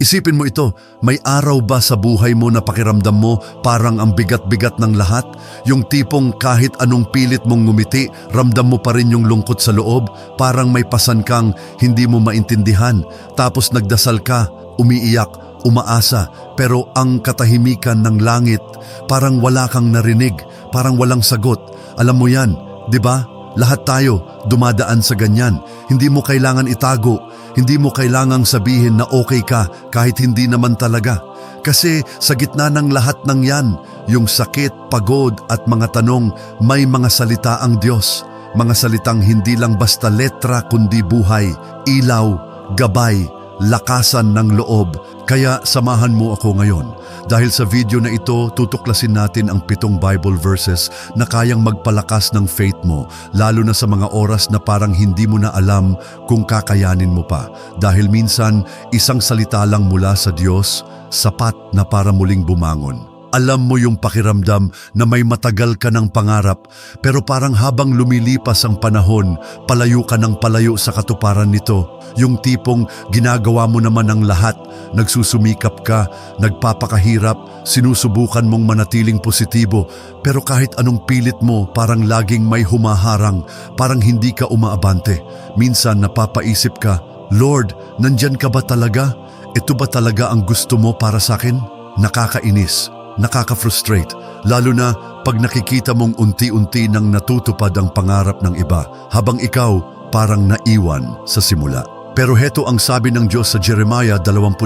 Isipin mo ito, may araw ba sa buhay mo na pakiramdam mo parang ang bigat-bigat ng lahat? Yung tipong kahit anong pilit mong ngumiti, ramdam mo pa rin yung lungkot sa loob, parang may pasan kang hindi mo maintindihan. Tapos nagdasal ka, umiiyak, umaasa, pero ang katahimikan ng langit, parang wala kang narinig, parang walang sagot. Alam mo yan, di ba? Lahat tayo dumadaan sa ganyan. Hindi mo kailangan itago. Hindi mo kailangang sabihin na okay ka kahit hindi naman talaga. Kasi sa gitna ng lahat ng yan, yung sakit, pagod at mga tanong, may mga salita ang Diyos. Mga salitang hindi lang basta letra kundi buhay, ilaw, gabay, lakasan ng loob. Kaya samahan mo ako ngayon. Dahil sa video na ito, tutuklasin natin ang pitong Bible verses na kayang magpalakas ng faith mo, lalo na sa mga oras na parang hindi mo na alam kung kakayanin mo pa. Dahil minsan, isang salita lang mula sa Diyos, sapat na para muling bumangon. Alam mo yung pakiramdam na may matagal ka ng pangarap pero parang habang lumilipas ang panahon, palayo ka ng palayo sa katuparan nito. Yung tipong ginagawa mo naman ang lahat, nagsusumikap ka, nagpapakahirap, sinusubukan mong manatiling positibo pero kahit anong pilit mo parang laging may humaharang, parang hindi ka umaabante. Minsan napapaisip ka, Lord, nandyan ka ba talaga? Ito ba talaga ang gusto mo para sa akin? Nakakainis nakaka-frustrate, lalo na pag nakikita mong unti-unti nang natutupad ang pangarap ng iba habang ikaw parang naiwan sa simula. Pero heto ang sabi ng Diyos sa Jeremiah 20,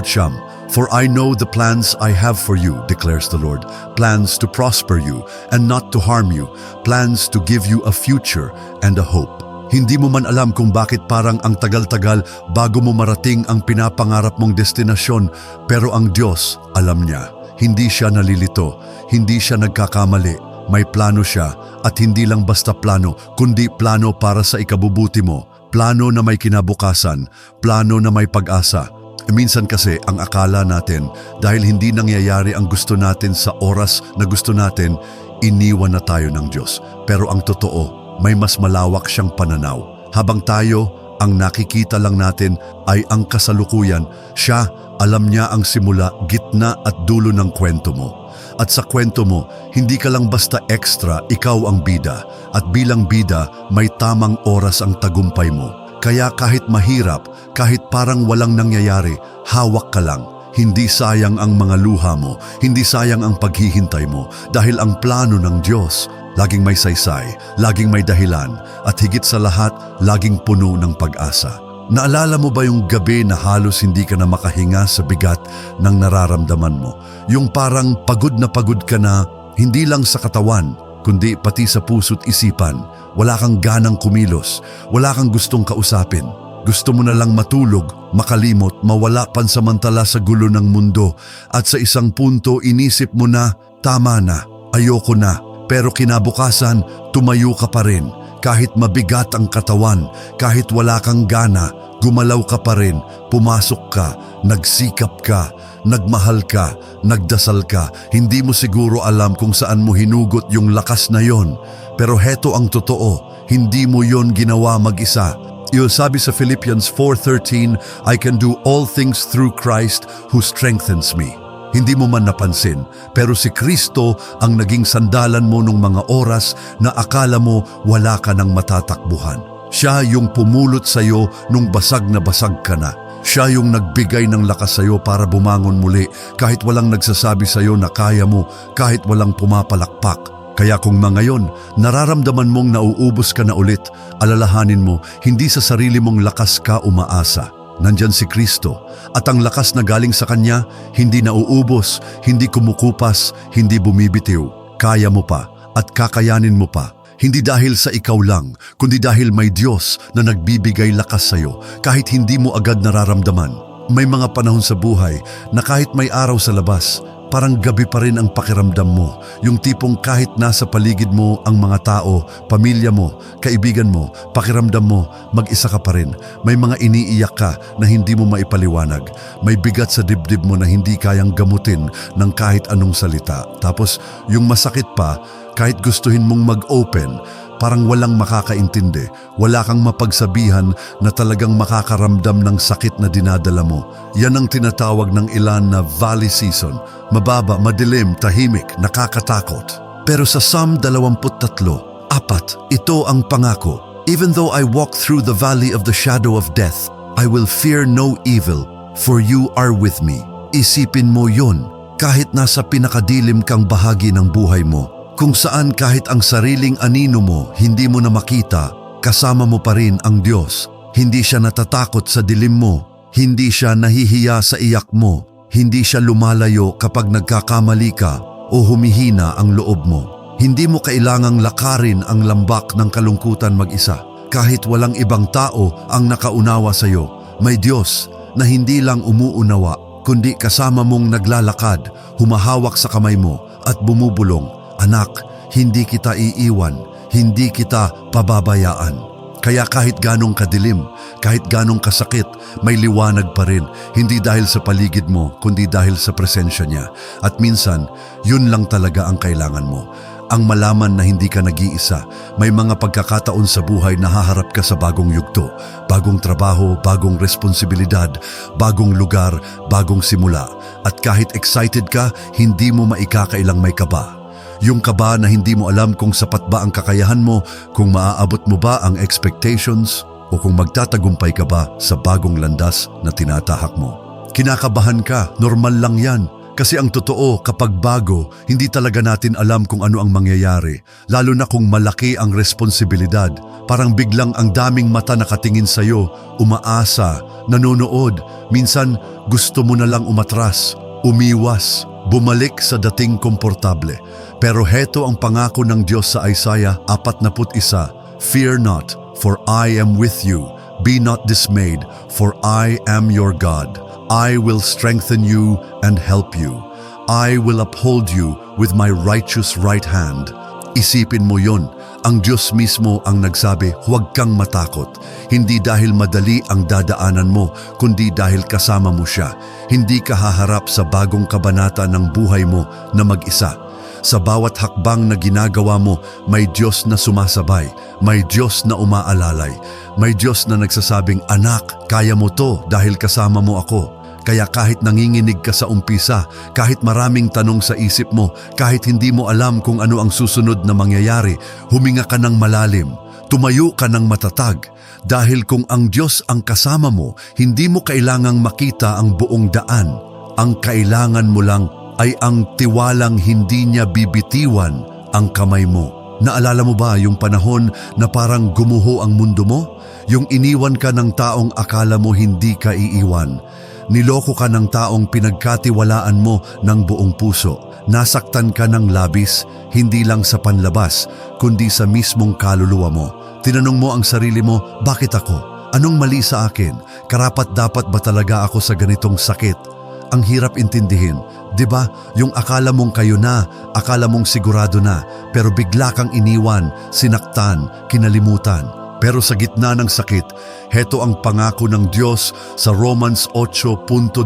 For I know the plans I have for you, declares the Lord, plans to prosper you and not to harm you, plans to give you a future and a hope. Hindi mo man alam kung bakit parang ang tagal-tagal bago mo marating ang pinapangarap mong destinasyon, pero ang Diyos alam niya. Hindi siya nalilito, hindi siya nagkakamali, may plano siya at hindi lang basta plano, kundi plano para sa ikabubuti mo, plano na may kinabukasan, plano na may pag-asa. Minsan kasi ang akala natin dahil hindi nangyayari ang gusto natin sa oras na gusto natin, iniwan na tayo ng Diyos. Pero ang totoo, may mas malawak siyang pananaw. Habang tayo, ang nakikita lang natin ay ang kasalukuyan, siya alam niya ang simula, gitna at dulo ng kwento mo. At sa kwento mo, hindi ka lang basta extra, ikaw ang bida. At bilang bida, may tamang oras ang tagumpay mo. Kaya kahit mahirap, kahit parang walang nangyayari, hawak ka lang. Hindi sayang ang mga luha mo, hindi sayang ang paghihintay mo dahil ang plano ng Diyos laging may saysay, laging may dahilan at higit sa lahat, laging puno ng pag-asa. Naalala mo ba yung gabi na halos hindi ka na makahinga sa bigat ng nararamdaman mo? Yung parang pagod na pagod ka na, hindi lang sa katawan, kundi pati sa puso't isipan. Wala kang ganang kumilos, wala kang gustong kausapin. Gusto mo na lang matulog, makalimot, mawala pansamantala sa gulo ng mundo at sa isang punto inisip mo na, tama na, ayoko na. Pero kinabukasan, tumayo ka pa rin kahit mabigat ang katawan, kahit wala kang gana, gumalaw ka pa rin, pumasok ka, nagsikap ka, nagmahal ka, nagdasal ka. Hindi mo siguro alam kung saan mo hinugot yung lakas na yon. Pero heto ang totoo, hindi mo yon ginawa mag-isa. Yung sabi sa Philippians 4.13, I can do all things through Christ who strengthens me. Hindi mo man napansin, pero si Kristo ang naging sandalan mo nung mga oras na akala mo wala ka ng matatakbuhan. Siya yung pumulot sa iyo nung basag na basag ka na. Siya yung nagbigay ng lakas sa iyo para bumangon muli kahit walang nagsasabi sa iyo na kaya mo, kahit walang pumapalakpak. Kaya kung mangayon, nararamdaman mong nauubos ka na ulit, alalahanin mo, hindi sa sarili mong lakas ka umaasa Nandyan si Kristo at ang lakas na galing sa Kanya hindi nauubos, hindi kumukupas, hindi bumibitiw. Kaya mo pa at kakayanin mo pa. Hindi dahil sa ikaw lang, kundi dahil may Diyos na nagbibigay lakas sa iyo kahit hindi mo agad nararamdaman. May mga panahon sa buhay na kahit may araw sa labas, parang gabi pa rin ang pakiramdam mo. Yung tipong kahit nasa paligid mo ang mga tao, pamilya mo, kaibigan mo, pakiramdam mo, mag-isa ka pa rin. May mga iniiyak ka na hindi mo maipaliwanag. May bigat sa dibdib mo na hindi kayang gamutin ng kahit anong salita. Tapos yung masakit pa, kahit gustuhin mong mag-open, Parang walang makakaintindi, wala kang mapagsabihan na talagang makakaramdam ng sakit na dinadala mo. Yan ang tinatawag ng ilan na valley season. Mababa, madilim, tahimik, nakakatakot. Pero sa Psalm 23, apat, ito ang pangako. Even though I walk through the valley of the shadow of death, I will fear no evil, for you are with me. Isipin mo yon kahit nasa pinakadilim kang bahagi ng buhay mo, kung saan kahit ang sariling anino mo hindi mo na makita, kasama mo pa rin ang Diyos. Hindi siya natatakot sa dilim mo, hindi siya nahihiya sa iyak mo, hindi siya lumalayo kapag nagkakamali ka o humihina ang loob mo. Hindi mo kailangang lakarin ang lambak ng kalungkutan mag-isa. Kahit walang ibang tao ang nakaunawa sa iyo, may Diyos na hindi lang umuunawa kundi kasama mong naglalakad, humahawak sa kamay mo at bumubulong, Anak, hindi kita iiwan, hindi kita pababayaan. Kaya kahit ganong kadilim, kahit ganong kasakit, may liwanag pa rin. Hindi dahil sa paligid mo, kundi dahil sa presensya niya. At minsan, yun lang talaga ang kailangan mo ang malaman na hindi ka nag-iisa. May mga pagkakataon sa buhay na haharap ka sa bagong yugto, bagong trabaho, bagong responsibilidad, bagong lugar, bagong simula. At kahit excited ka, hindi mo maikakailang may kaba. Yung kaba na hindi mo alam kung sapat ba ang kakayahan mo, kung maaabot mo ba ang expectations, o kung magtatagumpay ka ba sa bagong landas na tinatahak mo. Kinakabahan ka, normal lang yan. Kasi ang totoo, kapag bago, hindi talaga natin alam kung ano ang mangyayari, lalo na kung malaki ang responsibilidad. Parang biglang ang daming mata nakatingin sa'yo, umaasa, nanonood, minsan gusto mo na lang umatras, umiwas, bumalik sa dating komportable. Pero heto ang pangako ng Diyos sa Isaiah 41, Fear not, for I am with you. Be not dismayed, for I am your God. I will strengthen you and help you. I will uphold you with my righteous right hand. Isipin mo yon, ang Diyos mismo ang nagsabi, huwag kang matakot. Hindi dahil madali ang dadaanan mo, kundi dahil kasama mo siya. Hindi ka haharap sa bagong kabanata ng buhay mo na mag-isa. Sa bawat hakbang na ginagawa mo, may Diyos na sumasabay, may Diyos na umaalalay, may Diyos na nagsasabing, Anak, kaya mo to dahil kasama mo ako. Kaya kahit nanginginig ka sa umpisa, kahit maraming tanong sa isip mo, kahit hindi mo alam kung ano ang susunod na mangyayari, huminga ka ng malalim, tumayo ka ng matatag. Dahil kung ang Diyos ang kasama mo, hindi mo kailangang makita ang buong daan. Ang kailangan mo lang ay ang tiwalang hindi niya bibitiwan ang kamay mo. Naalala mo ba yung panahon na parang gumuho ang mundo mo? Yung iniwan ka ng taong akala mo hindi ka iiwan. Niloko ka ng taong pinagkatiwalaan mo ng buong puso. Nasaktan ka ng labis, hindi lang sa panlabas, kundi sa mismong kaluluwa mo. Tinanong mo ang sarili mo, bakit ako? Anong mali sa akin? Karapat dapat ba talaga ako sa ganitong sakit? Ang hirap intindihin, 'di ba? Yung akala mong kayo na, akala mong sigurado na, pero bigla kang iniwan, sinaktan, kinalimutan. Pero sa gitna ng sakit, heto ang pangako ng Diyos sa Romans 8.28.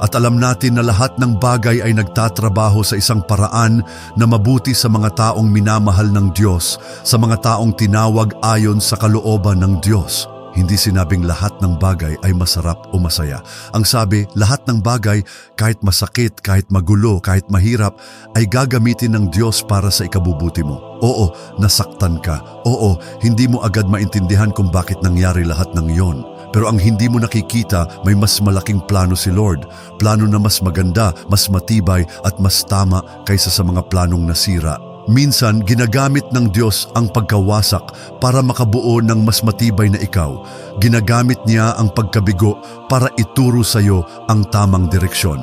At alam natin na lahat ng bagay ay nagtatrabaho sa isang paraan na mabuti sa mga taong minamahal ng Diyos, sa mga taong tinawag ayon sa kalooban ng Diyos. Hindi sinabing lahat ng bagay ay masarap o masaya. Ang sabi, lahat ng bagay, kahit masakit, kahit magulo, kahit mahirap, ay gagamitin ng Diyos para sa ikabubuti mo. Oo, nasaktan ka. Oo, hindi mo agad maintindihan kung bakit nangyari lahat ng iyon. Pero ang hindi mo nakikita, may mas malaking plano si Lord. Plano na mas maganda, mas matibay at mas tama kaysa sa mga planong nasira Minsan, ginagamit ng Diyos ang pagkawasak para makabuo ng mas matibay na ikaw. Ginagamit niya ang pagkabigo para ituro sa iyo ang tamang direksyon.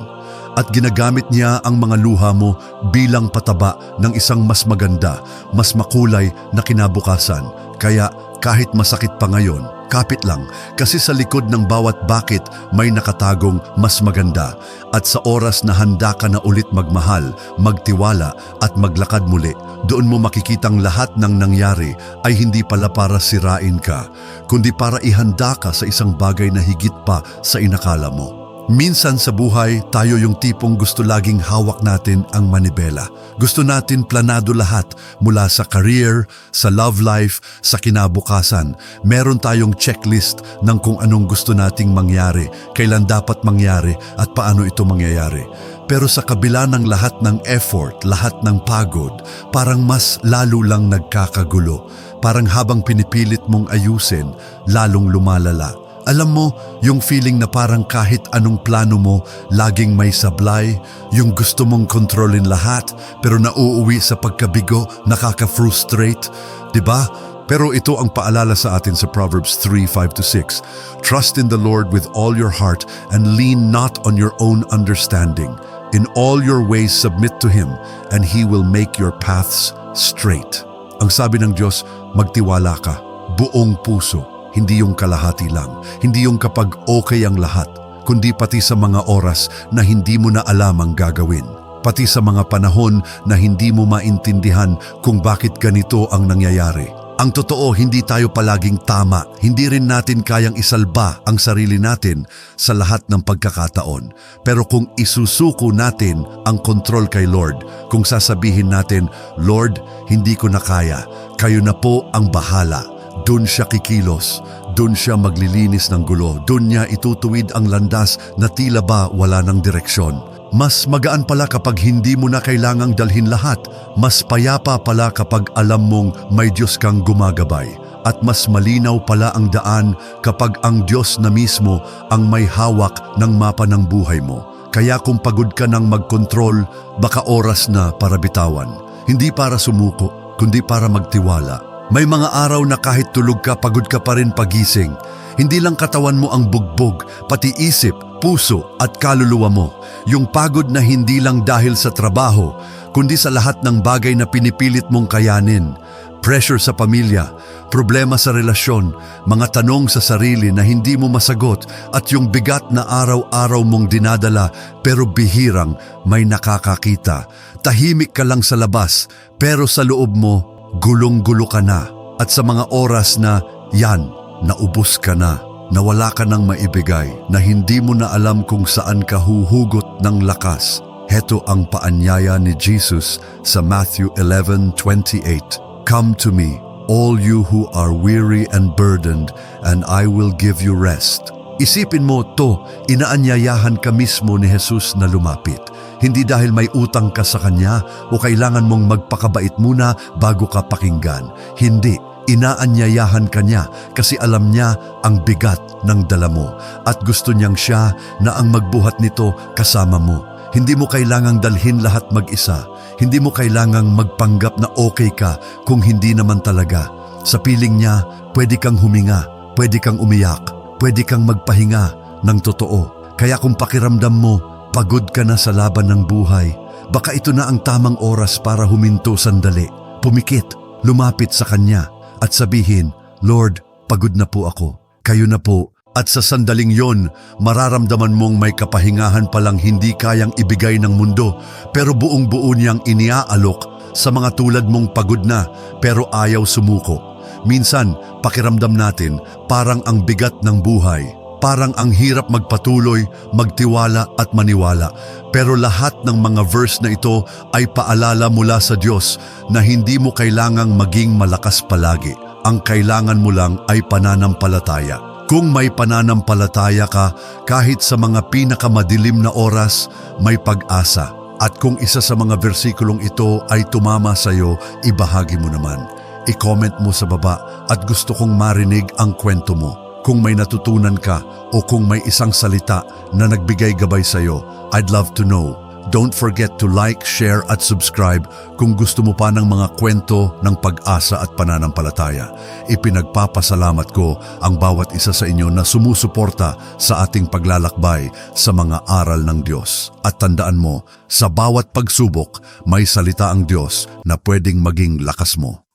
At ginagamit niya ang mga luha mo bilang pataba ng isang mas maganda, mas makulay na kinabukasan. Kaya kahit masakit pa ngayon, Kapit lang kasi sa likod ng bawat bakit may nakatagong mas maganda at sa oras na handa ka na ulit magmahal, magtiwala at maglakad muli, doon mo makikitang lahat ng nangyari ay hindi pala para sirain ka, kundi para ihanda ka sa isang bagay na higit pa sa inakala mo. Minsan sa buhay, tayo yung tipong gusto laging hawak natin ang manibela. Gusto natin planado lahat mula sa career, sa love life, sa kinabukasan. Meron tayong checklist ng kung anong gusto nating mangyari, kailan dapat mangyari at paano ito mangyayari. Pero sa kabila ng lahat ng effort, lahat ng pagod, parang mas lalo lang nagkakagulo. Parang habang pinipilit mong ayusin, lalong lumalala. Alam mo, yung feeling na parang kahit anong plano mo, laging may sablay, yung gusto mong kontrolin lahat, pero nauuwi sa pagkabigo, nakaka-frustrate, di ba? Pero ito ang paalala sa atin sa Proverbs 3, 5-6. Trust in the Lord with all your heart and lean not on your own understanding. In all your ways submit to Him and He will make your paths straight. Ang sabi ng Diyos, magtiwala ka, buong puso, hindi yung kalahati lang, hindi yung kapag okay ang lahat, kundi pati sa mga oras na hindi mo na alam ang gagawin. Pati sa mga panahon na hindi mo maintindihan kung bakit ganito ang nangyayari. Ang totoo, hindi tayo palaging tama. Hindi rin natin kayang isalba ang sarili natin sa lahat ng pagkakataon. Pero kung isusuko natin ang kontrol kay Lord, kung sasabihin natin, Lord, hindi ko na kaya, kayo na po ang bahala. Doon siya kikilos, doon siya maglilinis ng gulo, doon niya itutuwid ang landas na tila ba wala ng direksyon. Mas magaan pala kapag hindi mo na kailangang dalhin lahat. Mas payapa pala kapag alam mong may Diyos kang gumagabay. At mas malinaw pala ang daan kapag ang Diyos na mismo ang may hawak ng mapa ng buhay mo. Kaya kung pagod ka ng magkontrol, baka oras na para bitawan. Hindi para sumuko, kundi para magtiwala. May mga araw na kahit tulog ka, pagod ka pa rin pagising. Hindi lang katawan mo ang bugbog, pati isip, puso at kaluluwa mo. Yung pagod na hindi lang dahil sa trabaho, kundi sa lahat ng bagay na pinipilit mong kayanin. Pressure sa pamilya, problema sa relasyon, mga tanong sa sarili na hindi mo masagot at yung bigat na araw-araw mong dinadala pero bihirang may nakakakita. Tahimik ka lang sa labas pero sa loob mo gulong-gulo ka na at sa mga oras na yan, naubos ka na, nawala ka ng maibigay, na hindi mo na alam kung saan ka huhugot ng lakas. Heto ang paanyaya ni Jesus sa Matthew 11:28. Come to me, all you who are weary and burdened, and I will give you rest. Isipin mo to, inaanyayahan ka mismo ni Jesus na lumapit. Hindi dahil may utang ka sa Kanya o kailangan mong magpakabait muna bago ka pakinggan. Hindi, inaanyayahan ka niya kasi alam niya ang bigat ng dala mo at gusto niyang siya na ang magbuhat nito kasama mo. Hindi mo kailangang dalhin lahat mag-isa. Hindi mo kailangang magpanggap na okay ka kung hindi naman talaga. Sa piling niya, pwede kang huminga, pwede kang umiyak, pwede kang magpahinga ng totoo. Kaya kung pakiramdam mo, pagod ka na sa laban ng buhay, baka ito na ang tamang oras para huminto sandali, pumikit, lumapit sa Kanya at sabihin, Lord, pagod na po ako, kayo na po. At sa sandaling yon, mararamdaman mong may kapahingahan palang hindi kayang ibigay ng mundo, pero buong buo niyang iniaalok sa mga tulad mong pagod na pero ayaw sumuko. Minsan, pakiramdam natin parang ang bigat ng buhay. Parang ang hirap magpatuloy, magtiwala at maniwala. Pero lahat ng mga verse na ito ay paalala mula sa Diyos na hindi mo kailangang maging malakas palagi. Ang kailangan mo lang ay pananampalataya. Kung may pananampalataya ka, kahit sa mga pinakamadilim na oras, may pag-asa. At kung isa sa mga versikulong ito ay tumama sa iyo, ibahagi mo naman. I-comment mo sa baba at gusto kong marinig ang kwento mo. Kung may natutunan ka o kung may isang salita na nagbigay gabay sa iyo, I'd love to know. Don't forget to like, share at subscribe kung gusto mo pa ng mga kwento ng pag-asa at pananampalataya. Ipinagpapasalamat ko ang bawat isa sa inyo na sumusuporta sa ating paglalakbay sa mga aral ng Diyos. At tandaan mo, sa bawat pagsubok, may salita ang Diyos na pwedeng maging lakas mo.